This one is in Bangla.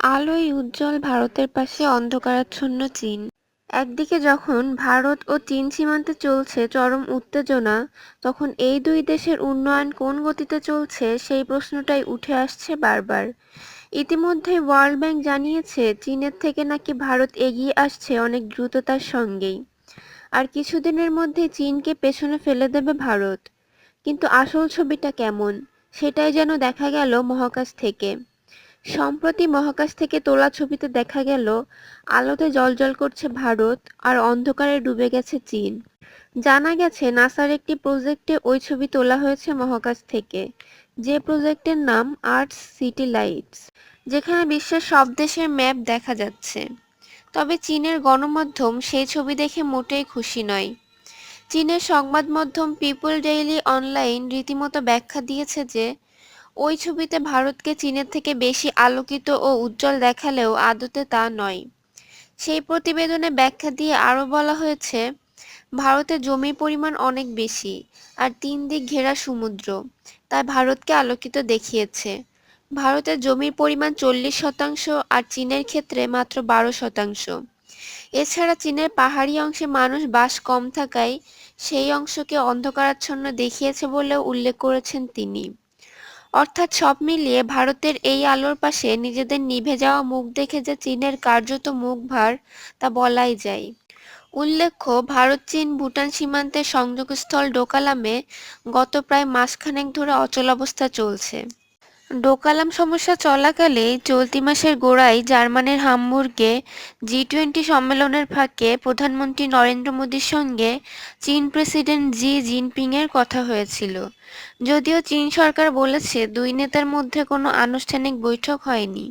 আলোয় উজ্জ্বল ভারতের পাশে অন্ধকারাচ্ছন্ন চীন। একদিকে যখন ভারত ও চীন সীমান্তে চলছে চরম উত্তেজনা, তখন এই দুই দেশের উন্নয়ন কোন গতিতে চলছে সেই প্রশ্নটাই উঠে আসছে বারবার। ইতিমধ্যে ওয়ার্ল্ড ব্যাংক জানিয়েছে, চীনের থেকে নাকি ভারত এগিয়ে আসছে অনেক দ্রুততার সঙ্গেই। আর কিছুদিনের মধ্যে চীনকে পেছনে ফেলে দেবে ভারত। কিন্তু আসল ছবিটা কেমন, সেটাই যেন দেখা গেল মহাকাশ থেকে। সম্প্রতি মহাকাশ থেকে তোলা ছবিতে দেখা গেল, আলোতে জ্বলজ্বল করছে ভারত আর অন্ধকারে ডুবে গেছে চীন। জানা গেছে, নাসার একটি প্রজেক্টে ওই ছবি তোলা হয়েছে মহাকাশ থেকে, যে প্রজেক্টের নাম আর্টস সিটি লাইটস, যেখানে বিশ্বের সব দেশের ম্যাপ দেখা যাচ্ছে। তবে চীনের গণমাধ্যম সেই ছবি দেখে মোটেই খুশি নয়। চীনের সংবাদ মাধ্যম পিপল ডেইলি অনলাইন রীতিমতো ব্যাখ্যা দিয়েছে যে ওই ছবিতে ভারতকে চীনের থেকে বেশি আলোকিত ও উজ্জ্বল দেখালেও আদতে তা নয়। সেই প্রতিবেদনে ব্যাখ্যা দিয়ে আরও বলা হয়েছে, ভারতে জমির পরিমাণ অনেক বেশি আর তিন দিক ঘেরা সমুদ্র, তাই ভারতকে আলোকিত দেখিয়েছে। ভারতের জমির পরিমাণ চল্লিশ শতাংশ আর চীনের ক্ষেত্রে মাত্র বারো শতাংশ। এছাড়া চীনের পাহাড়ি অংশে মানুষ বাস কম থাকায় সেই অংশকে অন্ধকারাচ্ছন্ন দেখিয়েছে বলেও উল্লেখ করেছেন তিনি। অর্থাৎ সব মিলিয়ে ভারতের এই আলোর পাশে নিজেদের নিভে যাওয়া মুখ দেখে যে চীনের কার্যত মুখ ভার, তা বলাই যায়। উল্লেখ্য, ভারত, চীন, ভুটান সীমান্তের সংযোগস্থল ডোকালামে গত প্রায় মাসখানেক ধরে অচলাবস্থা চলছে। ডোকালাম সমস্যা চলাকালে চলতি মাসের গোড়ায় জার্মানের হামবুর্গে জি টোয়েন্টি সম্মেলনের ফাঁকে প্রধানমন্ত্রী নরেন্দ্র মোদীর সঙ্গে চীন প্রেসিডেন্ট জি জিনপিংয়ের কথা হয়েছিল। যদিও চীন সরকার বলেছে দুই নেতার মধ্যে কোনো আনুষ্ঠানিক বৈঠক হয়নি।